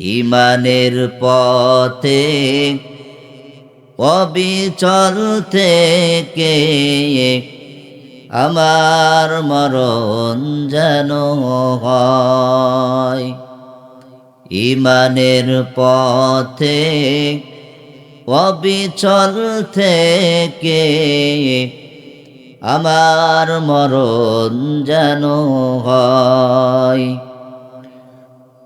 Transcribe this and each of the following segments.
ইমানের পথে অবিচল থেকে আমার মরণ যেন হয়। ইমানের পথে অবিচল থেকে আমার মরণ যেন হয়।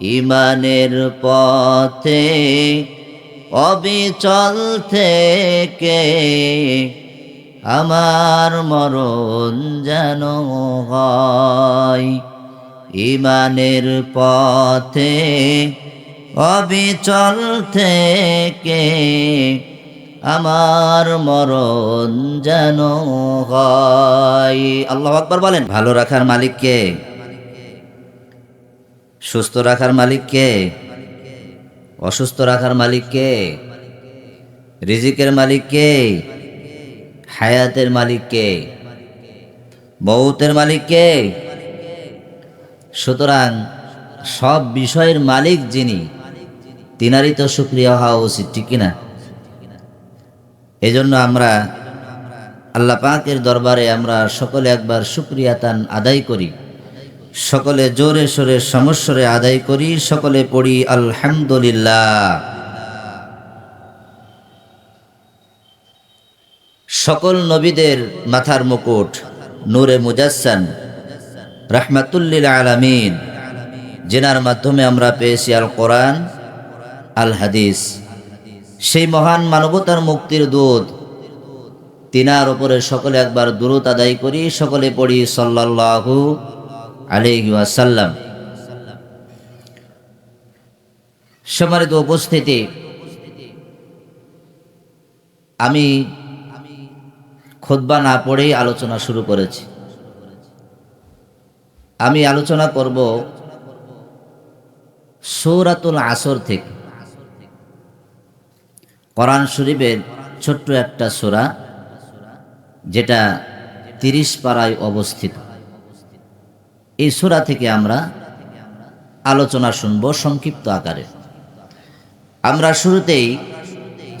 ইমানের পথে অবিচল থেকে আমার মরণ যেন হয়। ইমানের পথে অবিচল থেকে আমার মরণ যেন হয়। আল্লাহ আকবর বলেন, ভালো রাখার মালিককে সুস্থ রাখার মালিককে অসুস্থ রাখার মালিককে রিজিকের মালিককে হায়াতের মালিককে মৌতের মালিককে সুতরাং সব বিষয়ের মালিক যিনি, তিনারই তো সুক্রিয়া হওয়া উচিত, ঠিক কিনা? এজন্য আমরা আল্লাহ পাকের দরবারে আমরা সকলে একবার সুক্রিয়াতান আদায় করি। সকলে জোরে সোরে সমস্বরে আদায় করি, সকলে পড়ি আলহামদুলিল্লাহ। সকল নবীদের মাথার মুকুট, নূরে মুজাসসান, রাহমাতুল্লিল আলামিন জেনার মাধ্যমে আমরা পেয়েছি আল কোরআন, আল হাদিস। সেই মহান মানবতার মুক্তির দূত, তিনার উপরে সকলে একবার দূরত আদায় করি, সকলে পড়ি সাল্লাল্লাহু আলাইহি ওয়াসাল্লাম। সম্মানিত উপস্থিতি, আমি খোদবা না পড়েই আলোচনা শুরু করেছি। আমি আলোচনা করব সৌরাতুল আসর থেকে। কোরআন শরীফের ছোট্ট একটা সোরা, যেটা তিরিশ পাড়ায় অবস্থিত। এই সোরা থেকে আমরা আলোচনা শুনব সংক্ষিপ্ত আকারে আমরা শুরুতেই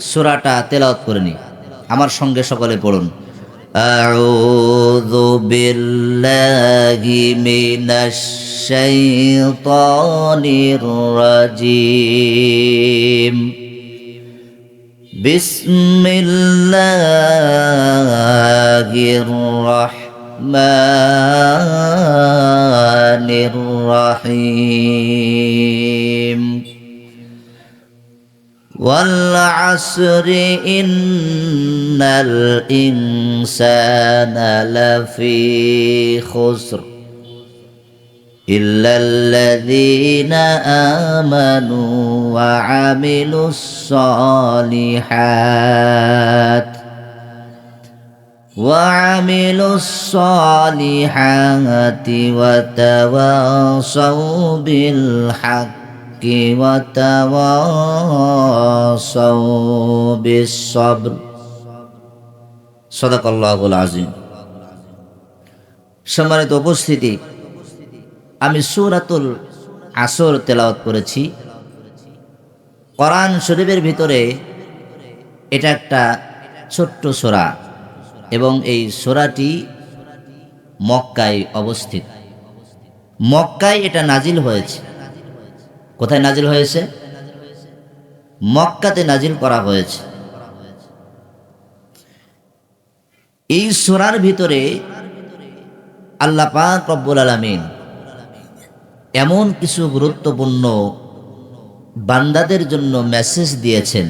সোরাটা তেলাওয়াত করে নিই আমার সঙ্গে সকলে পড়ুন أعوذ بالله من الشيطان الرجيم بسم الله الرحمن الرحيم. والعصر إن الإنسان لفي خسر إلا الذين آمنوا وعملوا الصالحات. وعملوا الصالحات وتواصوا بالحق وتواصوا بالصبر صدق الله العظيم সম্মানিত উপস্থিতি আমি সুরাতুল আসর তেলাওয়াত করেছি কোরআন শরীফের ভিতরে এটা একটা ছোট্ট সোরা এবং এই সোরাটি মক্কায় অবস্থিত। মক্কায় এটা নাজিল হয়েছে। কোথায় নাজিল হয়েছে? মক্কাতে নাজিল করা হয়েছে। এই সোরার ভিতরে আল্লাহ পাক রব্বুল আলমিন এমন কিছু গুরুত্বপূর্ণ বান্দাদের জন্য মেসেজ দিয়েছেন।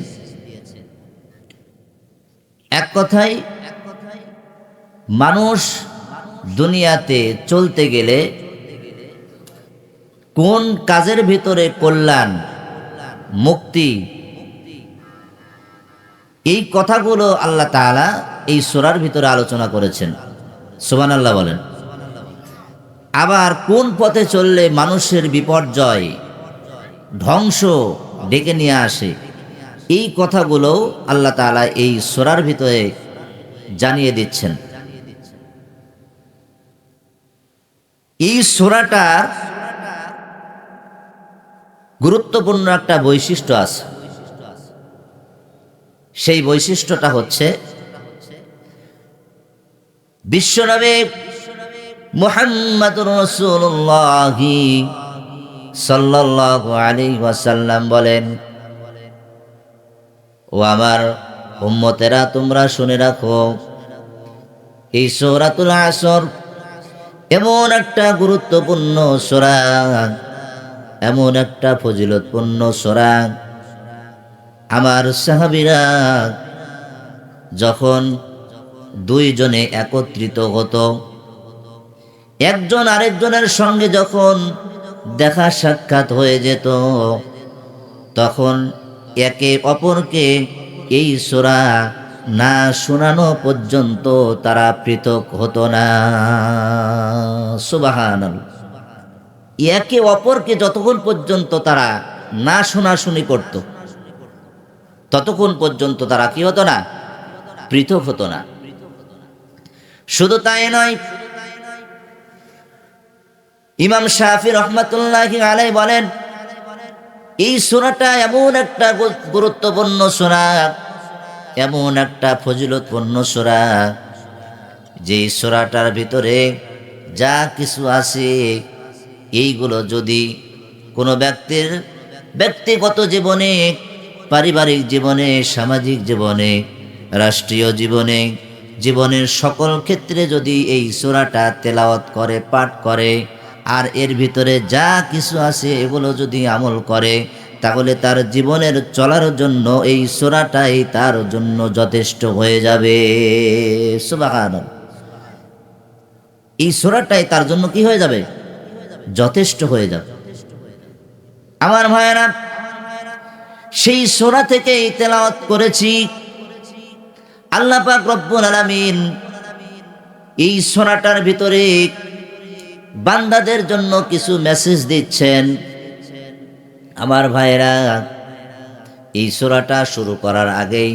এক কথায় মানুষ দুনিয়াতে চলতে গেলে কোন কাজের ভিতরে কল্যাণ, মুক্তি? এই কথাগুলো আল্লাহ তাআলা এই সোরার ভিতরে আলোচনা করেছেন। সোবান আল্লাহ বলেন। আবার কোন পথে চললে মানুষের বিপর্যয়, ধ্বংস ডেকে নিয়ে আসে? এই কথাগুলো আল্লাহ তাআলা এই সোরার ভিতরে জানিয়ে দিচ্ছেন। এই সোরাটার গুরুত্বপূর্ণ একটা বৈশিষ্ট্য আছে। সেই বৈশিষ্ট্যটা হচ্ছে, বিশ্বনবী মুহাম্মাদুর রাসূলুল্লাহ সাল্লাল্লাহু আলাইহি ওয়াসাল্লাম বলেন, ও আমার উম্মতেরা, তোমরা শুনে রাখো, এই সূরাতুল আসর এমন একটা গুরুত্বপূর্ণ সূরা, এমন একটা ফজিলতপূর্ণ সূরা। আমার সাহাবীরা যখন দুইজনে একত্রিত হতো, একজন আরেকজনের সঙ্গে যখন দেখা সাক্ষাৎ হয়ে যেত, তখন একে অপরকে এই সোরা না শোনানো পর্যন্ত তারা পৃথক হতো না। সুবাহান একে অপরকে যতক্ষণ পর্যন্ত তারা না শোনাশুনি করত, ততক্ষণ পর্যন্ত তারা কি হতো না? পৃথক হতো না। শুধু তাই নয়, ইমাম শাহি রহমতুল্লাহ আলাই বলেন, এই সোনাটা এমন একটা গুরুত্বপূর্ণ সোনা এমন একটা ফজিলতপূর্ণ সোরা যে সোরাটার ভিতরে যা কিছু আছে, এইগুলো যদি কোনো ব্যক্তির ব্যক্তিগত জীবনে, পারিবারিক জীবনে, সামাজিক জীবনে, রাষ্ট্রীয় জীবনে, জীবনের সকল ক্ষেত্রে যদি এই সোরাটা তেলাওয়াত করে, পাঠ করে, আর এর ভিতরে যা কিছু আছে, এগুলো যদি আমল করে তাহলে তার জীবনের চলার জন্য এই সোরাটাই তার জন্য যথেষ্ট হয়ে যাবে। এই সোরাটাই তার জন্য কি হয়ে যাবে? যথেষ্ট হয়ে যাবে। আমার ভাইয়েরা, সেই সোরা থেকে তেলাওয়াত করেছি। আল্লাহ পাক রব্বুল আলামিন এই সোনাটার ভিতরে বান্দাদের জন্য কিছু মেসেজ দিচ্ছেন। আমার ভাইরা এই সোরাটা শুরু করার আগেই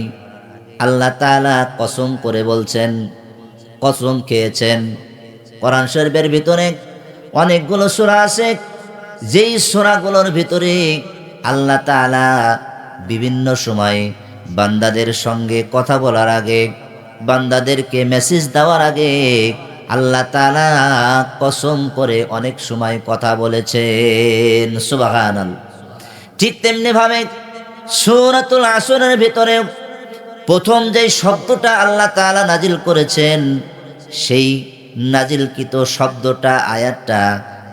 আল্লাহ তাআলা কসম করে বলছেন, কসম খেয়েছেন। কোরআন শরীফের ভিতরে অনেকগুলো সোরা আছে। যেই সোরাগুলোর ভিতরে আল্লাহ তাআলা বিভিন্ন সময় বান্দাদের সঙ্গে কথা বলার আগে, বান্দাদেরকে মেসেজ দেওয়ার আগে আল্লাহ তাআলা কসম করে অনেক সময় কথা বলেছেন। সুবাহান ঠিক তেমনি ভাবে সূরাতুল আসরের ভিতরে প্রথম যে শব্দটা আল্লাহ তাআলা নাজিল করেছেন, সেই নাজিলকৃত শব্দটা, আয়াতটা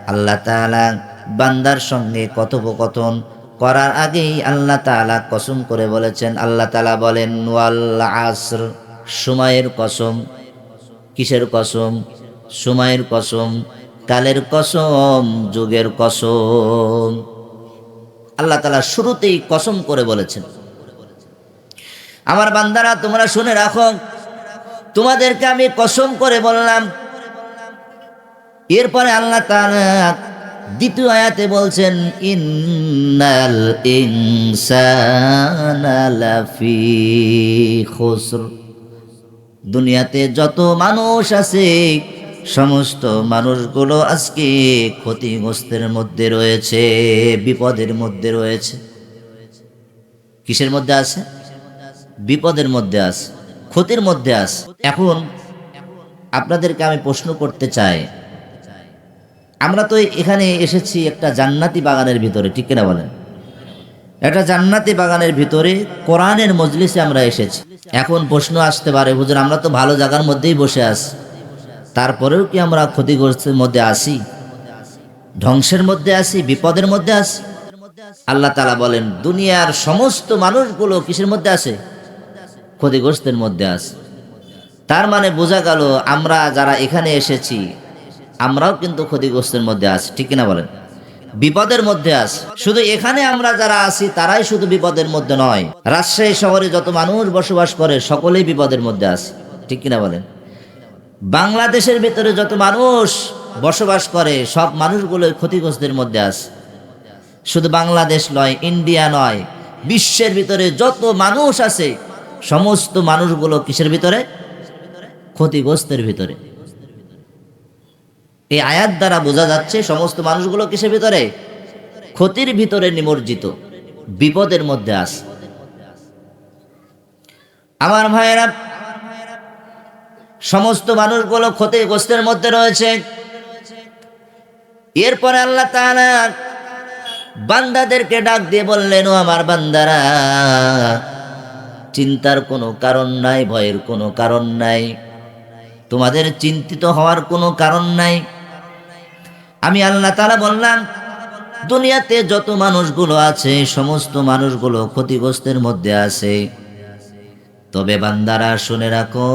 আল্লাহ তাআলা বান্দার সঙ্গে কথোপকথন করার আগেই আল্লাহ তাআলা কসম করে বলেছেন। আল্লাহ তালা বলেন, ওয়াল আসর, সময়ের কসম। কিসের কসম? সময়ের কসম, কালের কসম, যুগের কসম। আল্লাহ তালা শুরুতেই কসম করে বলেছেন। আমার বান্দারা, তোমরা শুনে রাখো, তোমাদেরকে আমি কসম করে বললাম। এরপরে আল্লাহ দ্বিতীয় আয়াতে বলছেন, ইন্নাল দুনিয়াতে যত মানুষ আছে সমস্ত মানুষগুলো আজকে ক্ষতিগ্রস্তের মধ্যে রয়েছে, বিপদের মধ্যে রয়েছে। কিসের মধ্যে আছে? বিপদের মধ্যে আছে, ক্ষতির মধ্যে আছে। এখন আপনাদেরকে আমি প্রশ্ন করতে চাই, আমরা তো এখানে এসেছি একটা জান্নাতি বাগানের ভিতরে, ঠিক কিনা বলেন? একটা জান্নাতি বাগানের ভিতরে কোরআনের মজলিসে আমরা এসেছি। এখন প্রশ্ন আসতে পারে, হুজুর, আমরা তো ভালো জায়গার মধ্যেই বসে আছি। তারপরেও কি আমরা ক্ষতিগ্রস্তের মধ্যে আসি? ধ্বংসের মধ্যে আসি? বিপদের মধ্যে আসি? আল্লাহ তালা বলেন, দুনিয়ার সমস্ত মানুষগুলো কিসের মধ্যে আছে? ক্ষতিগ্রস্তের মধ্যে আছে। তার মানে বোঝা গেল, আমরা যারা এখানে এসেছি, আমরাও কিন্তু ক্ষতিগ্রস্তের মধ্যে আছি। ঠিক কিনা বলেন? বিপদের মধ্যে আছি। শুধু এখানে আমরা যারা আছি, তারাই শুধু বিপদের মধ্যে নয়। রাজশাহী শহরে যত মানুষ বসবাস করে, সকলেই বিপদের মধ্যে আছে। ঠিক কিনা বলেন? বাংলাদেশের ভিতরে যত মানুষ বসবাস করে, সব মানুষগুলো ক্ষতিগ্রস্তের মধ্যে আছে। শুধু বাংলাদেশ নয়, ইন্ডিয়া নয়, বিশ্বের ভিতরে যত মানুষ আছে, সমস্ত মানুষগুলো কিসের ভিতরে? ক্ষতিগ্রস্তের ভিতরে। এই আয়াত দ্বারা বোঝা যাচ্ছে সমস্ত মানুষগুলো কিসের ভিতরে? ক্ষতির ভিতরে নিমজ্জিত, বিপদের মধ্যে আছে। আমার ভাইয়েরা সমস্ত মানুষগুলো ক্ষতিগ্রস্তের মধ্যে রয়েছে। এরপরে আল্লাহ বান্দাদেরকে ডাক দিয়ে বললেন, ও আমার বান্দারা, চিন্তার কোনো কারণ নাই, ভয়ের কোনো কারণ নাই। তোমাদের চিন্তিত হওয়ার কোনো কারণ নাই। আমি আল্লাহ তাআলা বললাম, দুনিয়াতে যত মানুষগুলো আছে, সমস্ত মানুষগুলো ক্ষতিগ্রস্তের মধ্যে আছে। তবে বান্দারা শুনে রাখো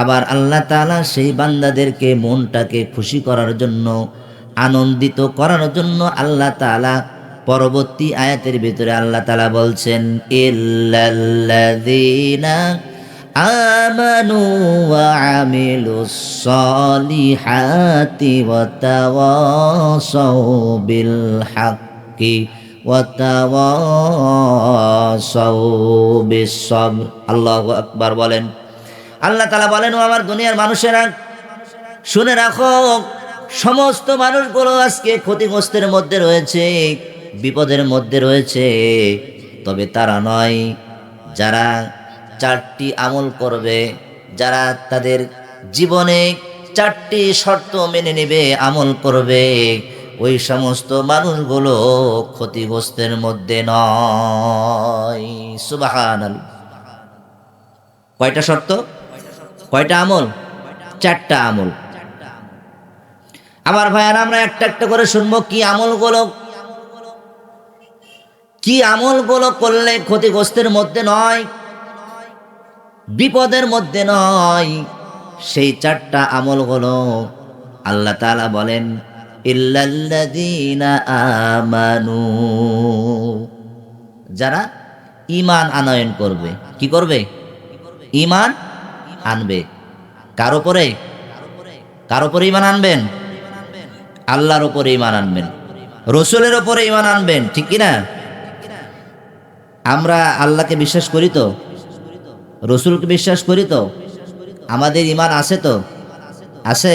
আবার আল্লাহ তালা সেই বান্দাদেরকে মনটাকে খুশি করার জন্য, আনন্দিত করার জন্য আল্লাহ তালা পরবর্তী আয়াতের ভিতরে আল্লাহ তালা বলছেন, ইল্লাল্লাযীনা আমানু ওয়া আমিলুস সলিহাতি ওয়া তাওয়াসাউ বিল হাক্কি ওয়া তাওয়াসাউ বিস সবর। আল্লাহু আকবার বলেন। আল্লাহ তালা বলেন, ও আমার দুনিয়ার মানুষেরা, শুনে রাখো, সমস্ত মানুষগুলো আজকে ক্ষতিগ্রস্তের মধ্যে রয়েছে, বিপদের মধ্যে রয়েছে। তবে তারা নয়, যারা চারটি আমল করবে, যারা তাদের জীবনে চারটি শর্ত মেনে নেবে, আমল করবে, ওই সমস্ত মানুষগুলো ক্ষতিগ্রস্তের মধ্যে নয়। সুবাহান কয়টা শর্ত? কয়টা আমল? চারটা আমল। আমার ভাইয়ার, আমরা একটা একটা করে শুনব কি আমলগুলো। কি আমলগুলো করলে ক্ষতিগ্রস্তের মধ্যে নয়, বিপদের মধ্যে নয়, সেই চারটা আমলগুলো আল্লাহ তাআলা বলেন আমানু। যারা ইমান আনয়ন করবে, কি করবে? ঈমান আনবে। কার ওপরে কার ওপরে ইমান আনবেন? আল্লাহর ওপরে ইমান আনবেন। রসুলের ওপরে ইমান আনবেন, ঠিক কি না আমরা আল্লাহকে বিশ্বাস করি তো? রসুলকে বিশ্বাস করি তো? আমাদের ইমান আছে তো? আছে?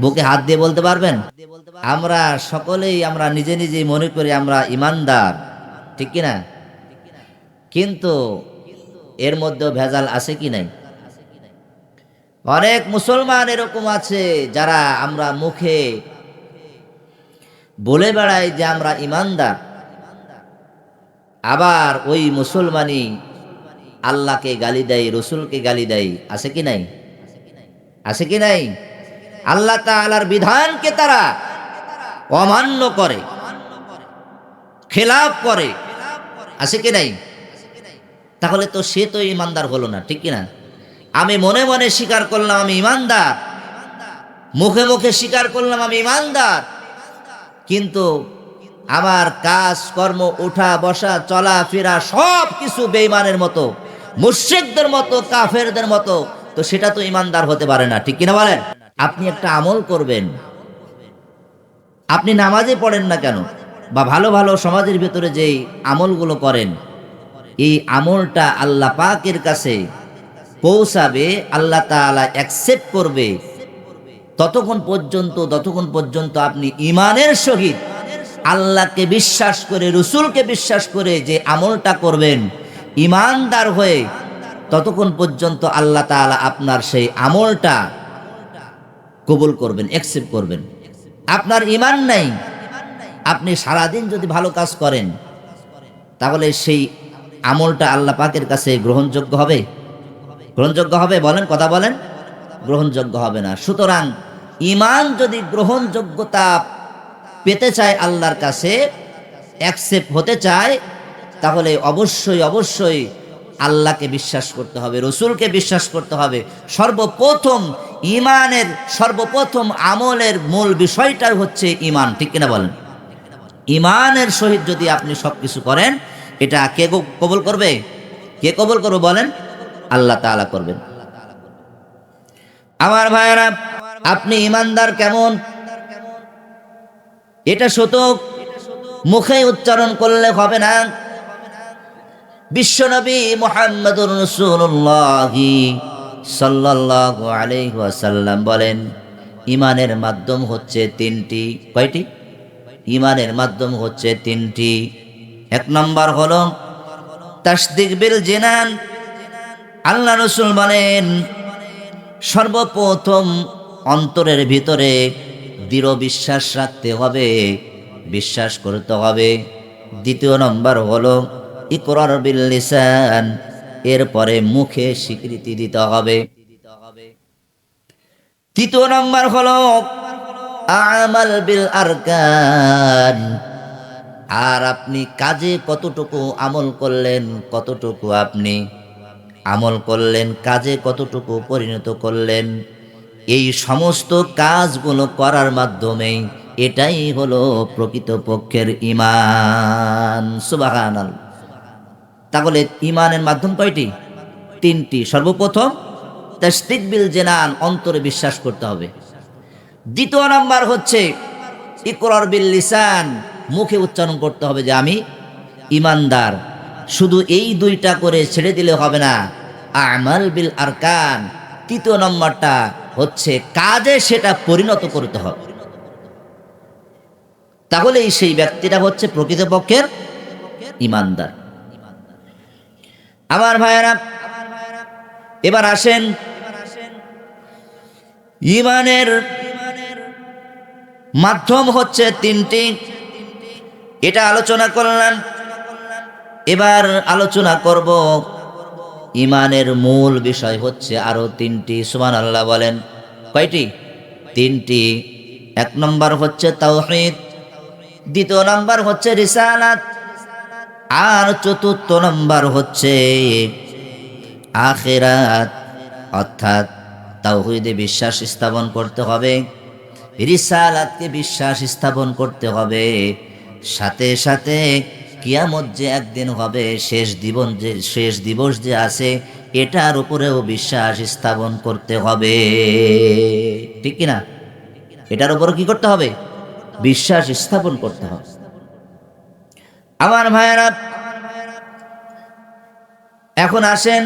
বুকে হাত দিয়ে বলতে পারবেন? আমরা সকলেই, আমরা নিজে নিজেই মনে করি আমরা ইমানদার ঠিক কি না কিন্তু এর মধ্যেও ভেজাল আছে কি নাই? অনেক মুসলমান এরকম আছে যারা আমরা মুখে বলে বেড়াই যে আমরা ইমানদার। আবার ওই মুসলমানই আল্লাহকে গালি দেয়, রসুলকে গালি দেয়। আছে কি নাই? আছে কি নাই? আল্লাহ তাআলার বিধানকে তারা অমান্য করে খেলাপ করে। আছে কি নাই? তাহলে তো সে তো ইমানদার হলো না, ঠিক কি না আমি মনে মনে স্বীকার করলাম আমি ইমানদার। মুখে মুখে স্বীকার করলাম আমি ইমানদার। কিন্তু আমার কাজ, কর্ম, উঠা, বসা, চলা, ফেরা সব কিছু বেইমানের মতো মুর্শিকদের মতো, কাফেরদের মতো, তো সেটা তো ইমানদার হতে পারে না, ঠিক কিনা বলেন? আপনি একটা আমল করবেন। আপনি নামাজে পড়েন না কেন? বা ভালো ভালো সমাজের ভেতরে যেই আমলগুলো করেন, এই আমলটা আল্লাহ পাকের কাছে পৌঁছাবে, আল্লাহ তাআলা অ্যাকসেপ্ট করবে। ততক্ষণ পর্যন্ত ততক্ষণ পর্যন্ত আপনি ইমানের সহিত আল্লাহকে বিশ্বাস করে, রসুলকে বিশ্বাস করে যে আমলটা করবেন ইমানদার হয়ে ততক্ষণ পর্যন্ত আল্লাহ তাআলা আপনার সেই আমলটা কবুল করবেন অ্যাকসেপ্ট করবেন। আপনার ইমান নাই, আপনি সারাদিন যদি ভালো কাজ করেন, তাহলে সেই আমলটা আল্লাহ পাকের কাছে গ্রহণযোগ্য হবে? গ্রহণযোগ্য হবে? বলেন, কথা বলেন। গ্রহণযোগ্য হবে না। সুতরাং ইমান যদি গ্রহণযোগ্যতা পেতে চায় আল্লাহর কাছে অ্যাকসেপ্ট হতে চায়, তাহলে অবশ্যই অবশ্যই আল্লাহকে বিশ্বাস করতে হবে, রসুলকে বিশ্বাস করতে হবে। সর্বপ্রথম ইমানের সর্বপ্রথম আমলের মূল বিষয়টাই হচ্ছে ইমান ঠিক কিনা বলেন? ইমানের সহিত যদি আপনি সব কিছু করেন, এটা কে কবল করবে? কে কবল করবে বলেন? আল্লাহ তাআলা করবেন। আমার ভাইয়েরা, আপনি ইমানদার কেমন? এটা শতক। মুখে উচ্চারণ করলে হবে না। বিশ্বনবী মোহাম্মদুর রসুল্লাহ সাল্লাল্লাহু আলাইহি ওয়াসাল্লাম বলেন, ইমানের মাধ্যম হচ্ছে তিনটি। কয়টি? ইমানের মাধ্যম হচ্ছে তিনটি। এক নম্বর হলো তাসদিক বিল জেনান। আল্লাহ রসুল বলেন, সর্বপ্রথম অন্তরের ভিতরে দৃঢ় বিশ্বাস রাখতে হবে, বিশ্বাস করতে হবে। দ্বিতীয় নম্বর হলো, ইকরার বিল লিসান, এরপরে মুখে স্বীকৃতি দিতে হবে। তৃতীয় নম্বর হলো, আমাল বিল আরকান, আর আপনি কাজে কতটুকু আমল করলেন কতটুকু আপনি? আমল করলেন, কাজে কতটুকু পরিণত করলেন, এই সমস্ত কাজগুলো করার মাধ্যমে এটাই হলো প্রকৃতপক্ষের ইমান সুবাহান তাহলে ইমানের মাধ্যম কয়টি? তিনটি। সর্বপ্রথম তাস্তিক বিল জেনান, অন্তরে বিশ্বাস করতে হবে। দ্বিতীয় নাম্বার হচ্ছে, ইকরার বিল লিসান, মুখে উচ্চারণ করতে হবে যে আমি ইমানদার শুধু এই দুইটা করে ছেড়ে দিলে হবে না। আমাল বিল আরকান, তৃতীয় নম্বরটা হচ্ছে কাজে সেটা পরিণত করতে হবে। তাহলেই সেই ব্যক্তিটা হচ্ছে প্রকৃতপক্ষের ইমানদার আমার ভাইয়েরা, এবার আসেন ইমানের মাধ্যম হচ্ছে তিনটি। এটা আলোচনা করলাম এবার আলোচনা করব, ইমানের মূল বিষয় হচ্ছে আরও তিনটি সুমান আল্লাহ বলেন। কয়টি? তিনটি। এক নম্বর হচ্ছে তাওহীদ, দ্বিতীয় নম্বর হচ্ছে রিসালাত, আর চতুর্থ নম্বর হচ্ছে আখেরাত। অর্থাৎ তাওহীদে বিশ্বাস স্থাপন করতে হবে, রিসালাতকে বিশ্বাস স্থাপন করতে হবে। সাথে সাথে কিয়ামত যে একদিন হবে, শেষ দিবন যে, শেষ দিবস যে আছে, এটার উপরেও বিশ্বাস স্থাপন করতে হবে। ঠিক কিনা? এটার উপরে কি করতে হবে? বিশ্বাস স্থাপন করতে হবে। আমার ভাইয়েরা, এখন আসেন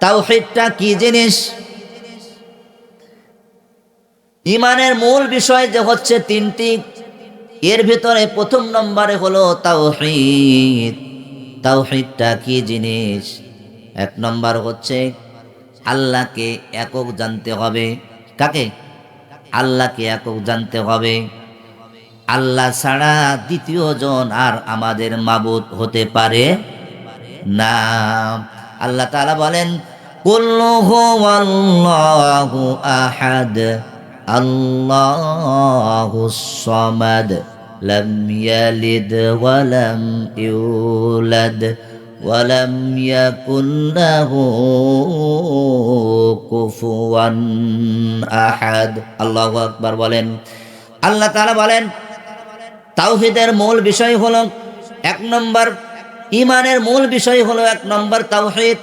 তাও তাওহীদটা কি জিনিস? ইমানের মূল বিষয় যে হচ্ছে তিনটি এর ভিতরে প্রথম নম্বরে হলো তাওহীদ। তাওহীদটা কি জিনিস? এক নম্বর হচ্ছে আল্লাহকে একক জানতে হবে। কাকে? আল্লাহকে একক জানতে হবে। আল্লাহ ছাড়া দ্বিতীয় জন আর আমাদের মাবুদ হতে পারে না। আল্লাহ তাআলা বলেন আহাদ, আল্লাহু সামাদ। ওয়া লাম ইউলাদ ওয়া লাম ইয়াকুল লাহু কুফুয়ান আহাদ আল্লাহু আকবার বলেন। আল্লাহ তাআলা বলেন, তাওহীদের মূল বিষয় হলো এক নম্বর ইমানের মূল বিষয় হলো এক নম্বর তাওহীদ।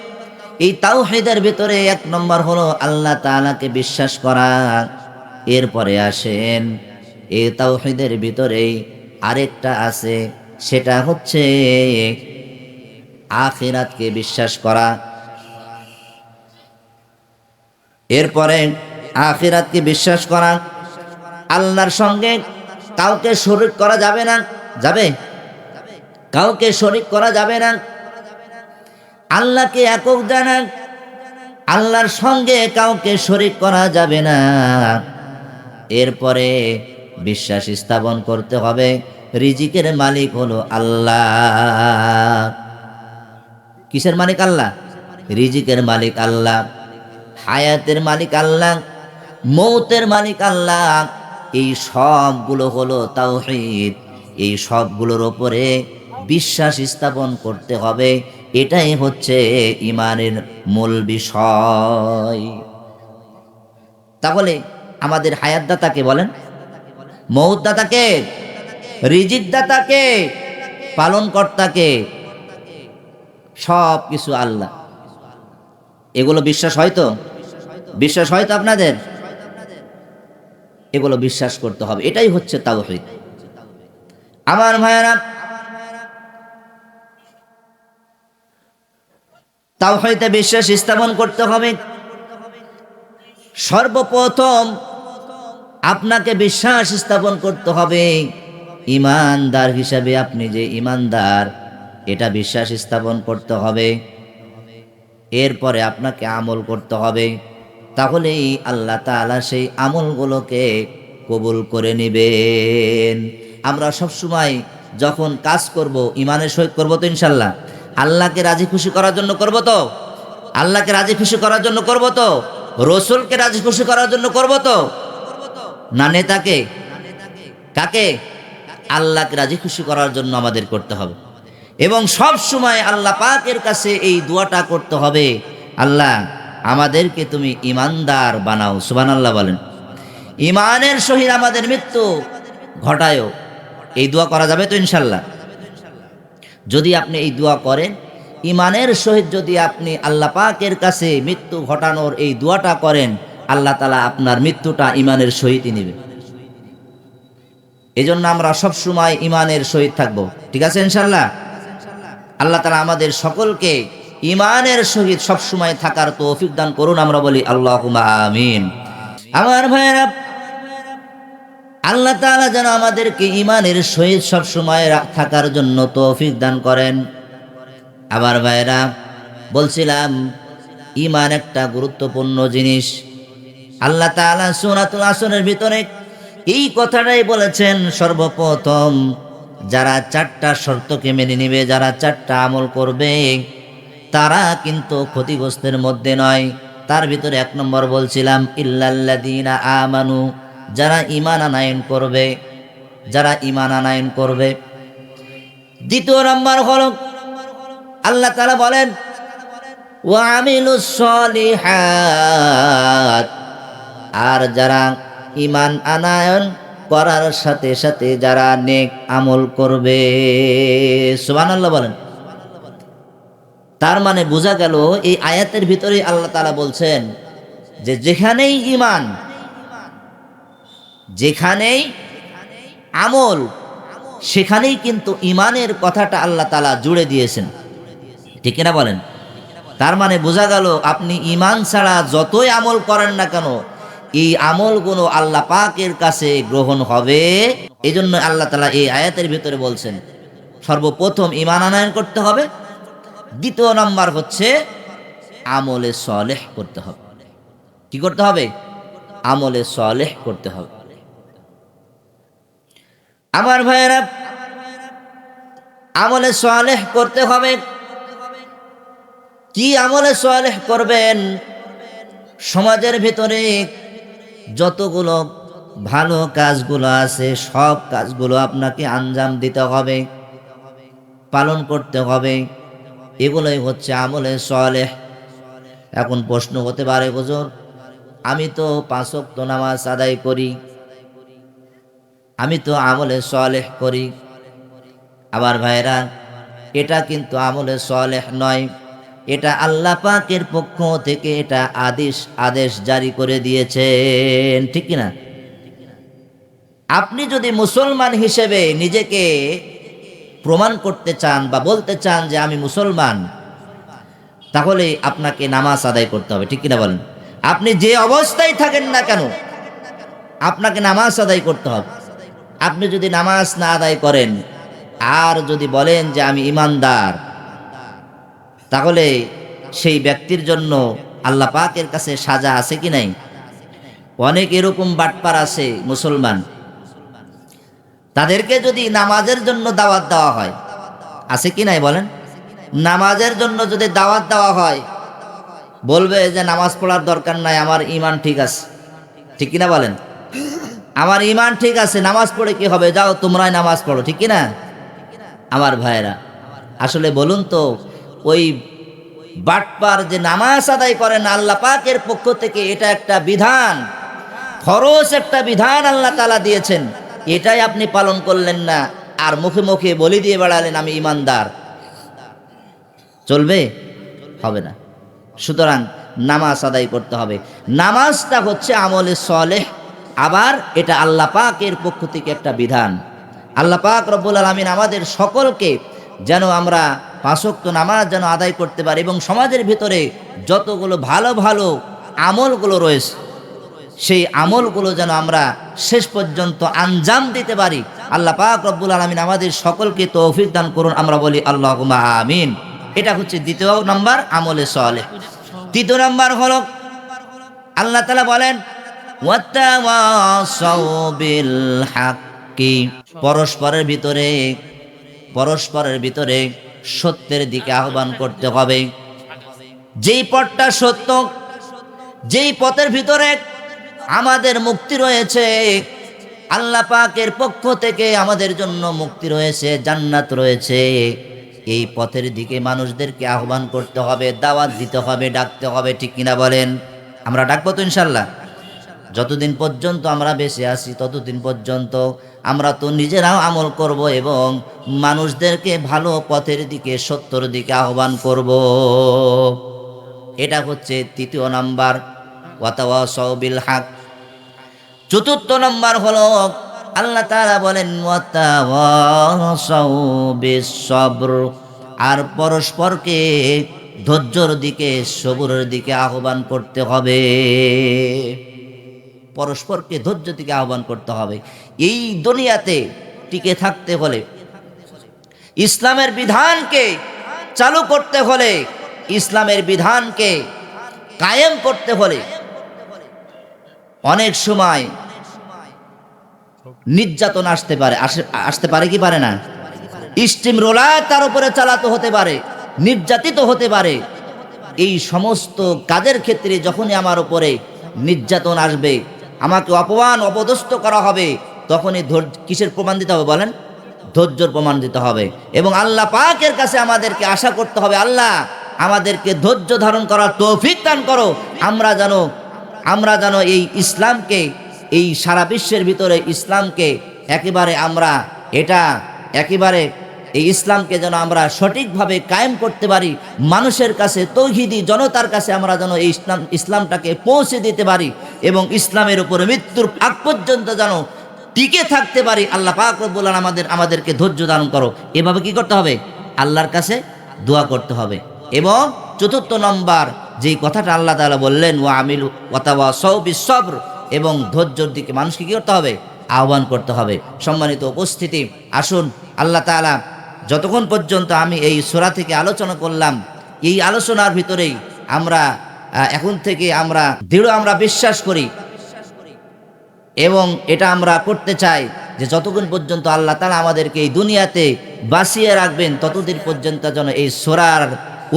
এই তাওহীদের ভিতরে এক নম্বর হলো আল্লাহ তাআলাকে বিশ্বাস করা। এরপরে আসেন এই তাওহীদের ভিতরে আরেকটা আছে, সেটা হচ্ছে আখিরাতকে বিশ্বাস করা। এরপরে আখিরাতকে বিশ্বাস করা, আল্লাহর সঙ্গে কাউকে শরিক করা যাবে না, যাবে? কাউকে শরিক করা যাবে না। আল্লাহকে একক জানান আল্লাহর সঙ্গে কাউকে শরিক করা যাবে না। এরপরে বিশ্বাস স্থাপন করতে হবে। রিজিকের মালিক হলো আল্লাহ। কিসের মালিক আল্লাহ? রিজিকের মালিক আল্লাহ। হায়াতের মালিক আল্লাহ। মৌতের মালিক আল্লাহ। এই সবগুলো হলো তাওহীদ। এই সবগুলোর ওপরে বিশ্বাস স্থাপন করতে হবে। এটাই হচ্ছে ইমানের মূল বিষয়। তাহলে আমাদের হায়াতদাতাকে বলেন মৌতদাতাকে রিজিকদাতাকে পালনকর্তাকে, সব কিছু আল্লাহ। এগুলো বিশ্বাস হয় তো? বিশ্বাস হয় তো আপনাদের? এগুলো বিশ্বাস করতে হবে। এটাই হচ্ছে তাওহীদ। আমার ভাইয়েরা, তাওহীদে বিশ্বাস স্থাপন করতে হবে। সর্বপ্রথম আপনাকে বিশ্বাস স্থাপন করতে হবে। ইমানদার হিসাবে আপনি যে ইমানদার, এটা বিশ্বাস স্থাপন করতে হবে। এরপরে আপনাকে আমল করতে হবে। তাহলেই আল্লাহ তাআলা সেই আমলগুলোকে কবুল করে নেবেন। আমরা সবসময় যখন কাজ করব ইমানের সহিত করব তো ইনশাল্লাহ আল্লাহকে রাজি খুশি করার জন্য করব তো? আল্লাহকে রাজি খুশি করার জন্য করব তো? রসুলকে রাজি খুশি করার জন্য করব তো? না নেতাকে? কাকে? আল্লাহকে রাজি খুশি করার জন্য আমাদের করতে হবে। এবং সব সময় আল্লাহ পাকের কাছে এই দোয়াটা করতে হবে, আল্লাহ, আমাদেরকে তুমি ইমানদার বানাও সুবান আল্লাহ বলেন। ইমানের সহিত আমাদের মৃত্যু ঘটায়ও। এই দোয়া করা যাবে তো ইনশাল্লাহ যদি আপনি এই দোয়া করেন, ইমানের সহিত যদি আপনি আল্লাহ পাকের কাছে মৃত্যু ঘটানোর এই দোয়াটা করেন আল্লাহ তালা আপনার মৃত্যুটা ইমানের সহিতই নেবে। এই জন্য আমরা সবসময় ইমানের সহিত থাকব। ঠিক আছে ইনশাল্লাহ আল্লাহ তালা আমাদের সকলকে ইমানের সহিত সবসময় থাকার তৌফিক দান করুন, আমরা বলি আল্লাহ আমিন। আমার ভাইয়েরা, আল্লাহ তাআলা যেন আমাদেরকে ইমানের সহিত সবসময় থাকার জন্য তৌফিক দান করেন। আবার ভাইয়েরা, বলছিলাম ইমান একটা গুরুত্বপূর্ণ জিনিস। আল্লাহ তাআলা সূরাতুল আসরের ভিতরে এই কথাটাই বলেছেন, সর্বপ্রথম যারা চারটা শর্তকে মেনে নেবে, যারা চারটা আমল করবে, তারা কিন্তু ক্ষতিগ্রস্তের মধ্যে নয়। তার ভিতরে এক নম্বর বলছিলাম, ইল্লাল্লাযীনা আমানু, যারা ইমান আনায়ন করবে, যারা ইমান আনায়ন করবে। দ্বিতীয় নম্বর হলো, আল্লাহ তাআলা বলেন ওয়ামিলুস সলিহাত আর যারা ইমান আনায়ন করার সাথে সাথে যারা নেক আমল করবে, সুবহানাল্লাহ বলেন। তার মানে বোঝা গেল এই আয়াতের ভিতরে আল্লাহ তাআলা বলছেন যে যেখানেই ইমান যেখানেই আমল, সেখানেই কিন্তু ইমানের কথাটা আল্লাহ তাআলা জুড়ে দিয়েছেন। ঠিক কিনা বলেন? তার মানে বোঝা গেল আপনি ইমান ছাড়া যতই আমল করেন না কেন এই আমল আমলগুলো আল্লাহ পাকের কাছে গ্রহণ হবে। এই জন্য আল্লাহ তালা এই আয়াতের ভিতরে বলছেন, সর্বপ্রথম ইমান আনায়ন করতে হবে, দ্বিতীয় নম্বর হচ্ছে আমলে সলেহ করতে হবে। কি করতে হবে? আমলে সলেহ করতে হবে। আমার ভাইয়েরা, আমলে সলেহ করতে হবে। কি আমলে সোয়ালেহ করবেন? সমাজের ভিতরে যতগুলো ভালো কাজগুলো আছে, সব কাজগুলো আপনাকে আঞ্জাম দিতে হবে, পালন করতে হবে। এগুলোই হচ্ছে আমলে সোয়ালেহ এখন প্রশ্ন হতে পারে, হুজুর, আমি তো পাঁচক্ত নামাজ আদায় করি, আমি তো আমলে সোয়ালেহ করি। আবার ভাইরা, এটা কিন্তু আমলে সোয়ালেহ নয়। এটা আল্লাহ পাকের পক্ষ থেকে এটা আদেশ আদেশ জারি করে দিয়েছেন, ঠিক কিনা? আপনি যদি মুসলমান হিসেবে নিজেকে প্রমাণ করতে চান বা বলতে চান যে আমি মুসলমান, তাহলে আপনাকে নামাজ আদায় করতে হবে, ঠিক কিনা বলেন? আপনি যে অবস্থায় থাকেন না কেন, আপনাকে নামাজ আদায় করতে হবে। আপনি যদি নামাজ না আদায় করেন, আর যদি বলেন যে আমি ইমানদার তাহলে সেই ব্যক্তির জন্য আল্লাহ পাকের কাছে সাজা আছে কি নাই? অনেক এরকম বাটপার আছে মুসলমান। তাদেরকে যদি নামাজের জন্য দাওয়াত দেওয়া হয়, আছে কি নাই বলেন? নামাজের জন্য যদি দাওয়াত দেওয়া হয়, বলবে যে নামাজ পড়ার দরকার নাই, আমার ইমান ঠিক আছে। ঠিক কিনা বলেন? আমার ইমান ঠিক আছে, নামাজ পড়ে কি হবে? যাও তোমরাই নামাজ পড়ো, ঠিক কিনা? আমার ভাইয়েরা, আসলে বলুন তো ওই বাটপার যে নামাজ আদায় করেন, আল্লাহ পাকের পক্ষ থেকে এটা একটা বিধান। ফরজ একটা বিধান আল্লাহ তালা দিয়েছেন। এটাই আপনি পালন করলেন না, আর মুখে মুখে বলি দিয়ে বেড়ালেন, আমি ইমানদার। চলবে? হবে না। সুতরাং নামাজ আদায় করতে হবে। নামাজটা হচ্ছে আমলে সলেহ, আবার এটা আল্লাহ পাকের পক্ষ থেকে একটা বিধান। আল্লাহ পাক রব্বুল আলমিন আমাদের সকলকে যেন আমরা পাঁচক্ত নামাজ যেন আদায় করতে পারি এবং সমাজের ভিতরে যতগুলো ভালো ভালো আমলগুলো রয়েছে, সেই আমলগুলো যেন আমরা শেষ পর্যন্ত আঞ্জাম দিতে পারি। আল্লাহ পাক রব্বুল আলমিন আমাদের সকলকে তৌফিক দান করুন, আমরা বলি আল্লাহ আমিন। এটা হচ্ছে দ্বিতীয় নম্বর আমলে সলে তৃতীয় নম্বর হলো, আল্লাহ তালা বলেন পরস্পরের ভিতরে পরস্পরের ভিতরে সত্যের দিকে আহ্বান করতে হবে। যেই পথটা সত্য, যেই পথের ভিতরে আমাদের মুক্তি রয়েছে, আল্লাহ পাকের পক্ষ থেকে আমাদের জন্য মুক্তি রয়েছে, জান্নাত রয়েছে, এই পথের দিকে মানুষদেরকে আহ্বান করতে হবে, দাওয়াত দিতে হবে, ডাকতে হবে, ঠিক কিনা বলেন? আমরা ডাকবো তো ইনশাল্লাহ যতদিন পর্যন্ত আমরা বেঁচে আছি, ততদিন পর্যন্ত আমরা তো নিজেরাও আমল করব এবং মানুষদেরকে ভালো পথের দিকে, সত্যর দিকে আহ্বান করব। এটা হচ্ছে তৃতীয় নাম্বার। ওয়াতাওয়া হাক চতুর্থ নম্বর হলো, আল্লাহ তারা বলেন আর পরস্পরকে ধৈর্যর দিকে, সবুরের দিকে আহ্বান করতে হবে। পরস্পরকে ধৈর্য দিকে আহ্বান করতে হবে। এই দুনিয়াতে টিকে থাকতে হলে, ইসলামের বিধানকে চালু করতে হলে, ইসলামের বিধানকে কায়েম করতে হলে অনেক সময় নির্যাতন আসতে পারে, আসে- আসতে পারে কি পারে না? স্টিম রোলার তার উপরে চালাতে হতে পারে, নির্যাতিত হতে পারে। এই সমস্ত কাজের ক্ষেত্রে যখনই আমার উপরে নির্যাতন আসবে, আমাকে অপমান, অপদস্থ করা হবে তখনই ধৈর্য কিসের প্রমাণ দিতে হবে বলেন? ধৈর্যর প্রমাণ দিতে হবে। এবং আল্লাহ পাকের কাছে আমাদেরকে আশা করতে হবে, আল্লাহ আমাদেরকে ধৈর্য ধারণ করার তৌফিক দান করো। আমরা যেন আমরা যেন এই ইসলামকে, এই সারা বিশ্বের ভিতরে ইসলামকে একেবারে আমরা এটা একেবারে এই ইসলামকে যেন আমরা সঠিকভাবে কায়েম করতে পারি, মানুষের কাছে, তৌহিদি জনতার কাছে আমরা যেন এই ইসলাম ইসলামটাকে পৌঁছে দিতে পারি এবং ইসলামের উপরে মৃত্যুর আগ পর্যন্ত যেন টিকে থাকতে পারি, আল্লাহ পাক রব্বুল আমাদের, আমাদেরকে ধৈর্য ধারণ করো। এভাবে কি করতে হবে? আল্লাহর কাছে দোয়া করতে হবে। এবং চতুর্থ নম্বর, যেই কথাটা আল্লাহ তাআলা বললেন, ওয়া আমিল ওয়াতাওয়া সৌবি সবর এবং ধৈর্যর দিকে মানুষকে কী করতে হবে? আহ্বান করতে হবে। সম্মানিত উপস্থিতি, আসুন, আল্লাহ তাআলা যতক্ষণ পর্যন্ত আমি এই সোরা থেকে আলোচনা করলাম, এই আলোচনার ভিতরেই আমরা এখন থেকে আমরা দৃঢ় আমরা বিশ্বাস করি এবং এটা আমরা করতে চাই যে যতক্ষণ পর্যন্ত আল্লাহ তালা আমাদেরকে এই দুনিয়াতে বাঁচিয়ে রাখবেন, ততদিন পর্যন্ত যেন এই সোরার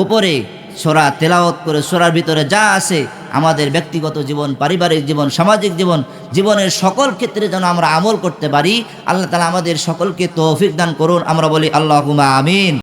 উপরে, সোরা তেলাওয়াত করে, সোরার ভিতরে যা আছে, আমাদের ব্যক্তিগত জীবন, পারিবারিক জীবন, সামাজিক জীবন, জীবনের সকল ক্ষেত্রে যেন আমরা আমল করতে পারি, আল্লাহ তালা আমাদের সকলকে তৌফিক দান করুন। আমরা বলি আল্লাহ আমিন।